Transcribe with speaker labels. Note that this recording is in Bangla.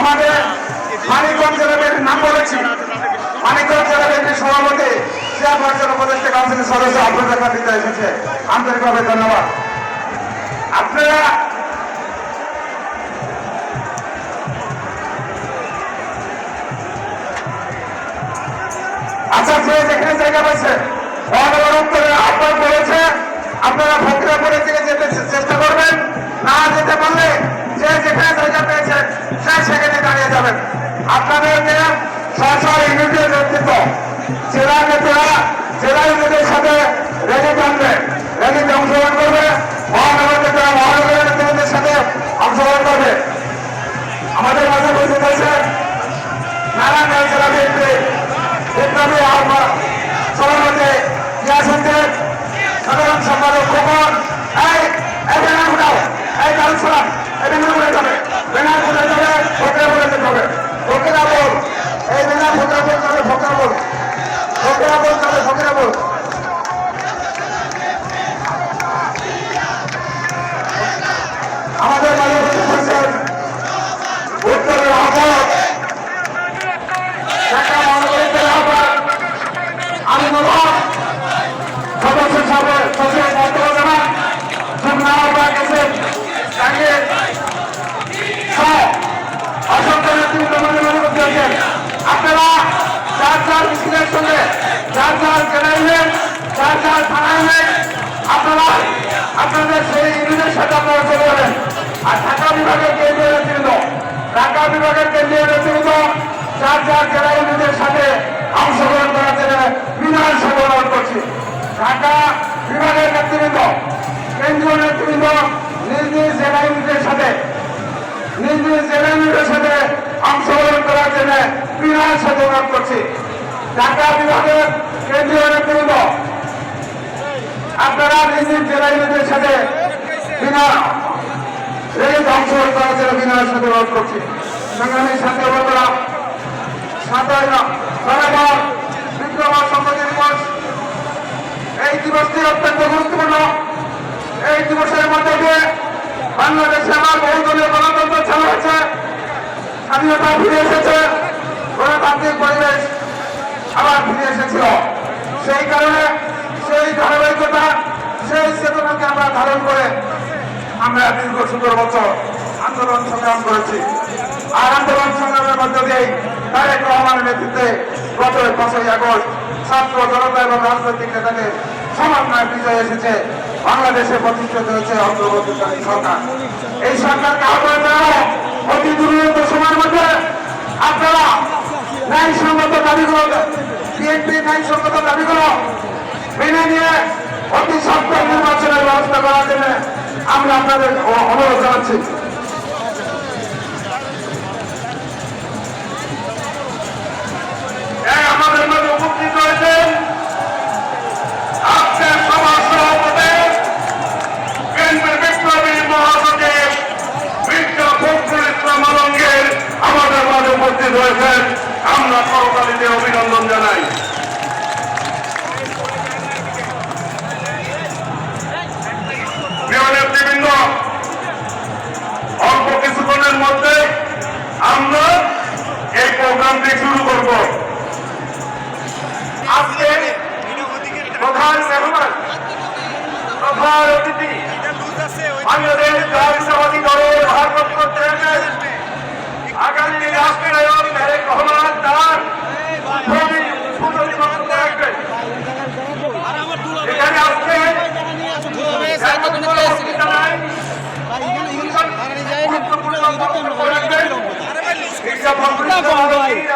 Speaker 1: আমাদের মানিকগঞ্জ জেলা বিএনপির নাম বলেছি। মানিকগঞ্জ জেলা বিএনপির সভাপতি চেয়ারপারসন উপদেষ্টা কাউন্সিলের সদস্য আপনাদের দিতে এসেছে। আন্তরিকভাবে ধন্যবাদ। আপনারা আচ্ছা যে যেখানে জায়গা পাইছে মহানগর আহ্বান করেছে। আপনারা ফকিরাপুরের দিকে যেতে চেষ্টা করবেন, না যেতে পারলে যে যেখানে জায়গা পেয়েছেন সে সেখানে দাঁড়িয়ে যাবেন আপনাদেরকে সরকার ইউনিটের নেতৃত্ব, জেলা নেতারা, জেলা ইউনিটের মিছিলের সঙ্গে যার যার ইউনিয়ন যার যার থানা আপনারা, আপনাদের সেই ইউনিয়নের সাথে আপনারা চলে যাবেন। আর ঢাকা বিভাগের কেন্দ্রীয় নেতৃত্ব ঢাকা বিভাগের কেন্দ্রীয় নেতৃত্ব যার যার জেলা ইউনিয়নের সাথে অংশগ্রহণ করার জন্য বিধান সভা অনুরোধ করছি। ঢাকা বিভাগের নেতৃত্ব কেন্দ্রীয় নেতৃত্ব নিজ নিজ জেলা ইউনিটের সাথে, নিজ নিজ জেলা ইউনিটের সাথে অংশগ্রহণ করার জন্য বিধান সভা অনুরোধ করছি। ঢাকা বিভাগের কেন্দ্রীয় নেতৃত্ব আপনারা নিজ নিজ জেলা ইউনিটের সাথে বিনা রেলে অংশগ্রহণ করার জন্য বিনয়ের সাথে অনুরোধ করছি। সংগ্রামী সাথে বন্ধুরা সাতাই নভেম্বর সংহতি দিবস। এই দিবসটি অত্যন্ত গুরুত্বপূর্ণ। এই দিবসের মধ্যে দিয়ে বাংলাদেশে আমার বহুদলীয় গণতন্ত্র চালু হয়েছে, স্বাধীনতা ফিরে এসেছে, গণতান্ত্রিক পরিবেশ আবার ফিরে এসেছিল। সেই কারণে সেই ধারাবাহিকতা, সেই চেতনাকে আমরা ধারণ করে আমরা দীর্ঘ সতেরো বছর আন্দোলন সংগ্রাম করেছি। আর আন্দোলন সংগ্রামের মধ্য দিয়েই তারেক রহমানের নেতৃত্বে গত পাঁচই আগস্ট ছাত্র জনতা এবং রাজনৈতিক নেতাদের সমন্বয় বিজয় এসেছে। বাংলাদেশে প্রতিষ্ঠিত হয়েছে অগ্রগতিকারী সরকার। এই সরকারকে আহ্বান জানাব, অতি দুর্নীত সময়ের মধ্যে আপনারা ন্যায়সঙ্গত দাবিগুলো বিএনপি ন্যায়সঙ্গত দাবিগুলো মেনে নিয়ে অতি সত্য নির্বাচনের ব্যবস্থা করার জন্য আমরা আপনাদের অনুরোধ জানাচ্ছি। আমরা করতালিতে অভিনন্দন জানাই। অল্প কিছুক্ষণের মধ্যে আমরা এই প্রোগ্রামটি শুরু করব। আজকে প্রধান মেহমান, প্রধান অতিথি বাংলাদেশ জাতীয়তাবাদী দলের ভারপ্রাপ্ত চেয়ারম্যান, আগামী রাষ্ট্রনায়ক তারেক রহমান তার উদ্বোধনী উদ্বোধনী বক্তব্য রাখবেন এখানে আজকে জানাই গুরুত্বপূর্ণ বক্তব্য রাখবেন মির্জা ফখরুল ইসলাম আলমগীর এবং আজকে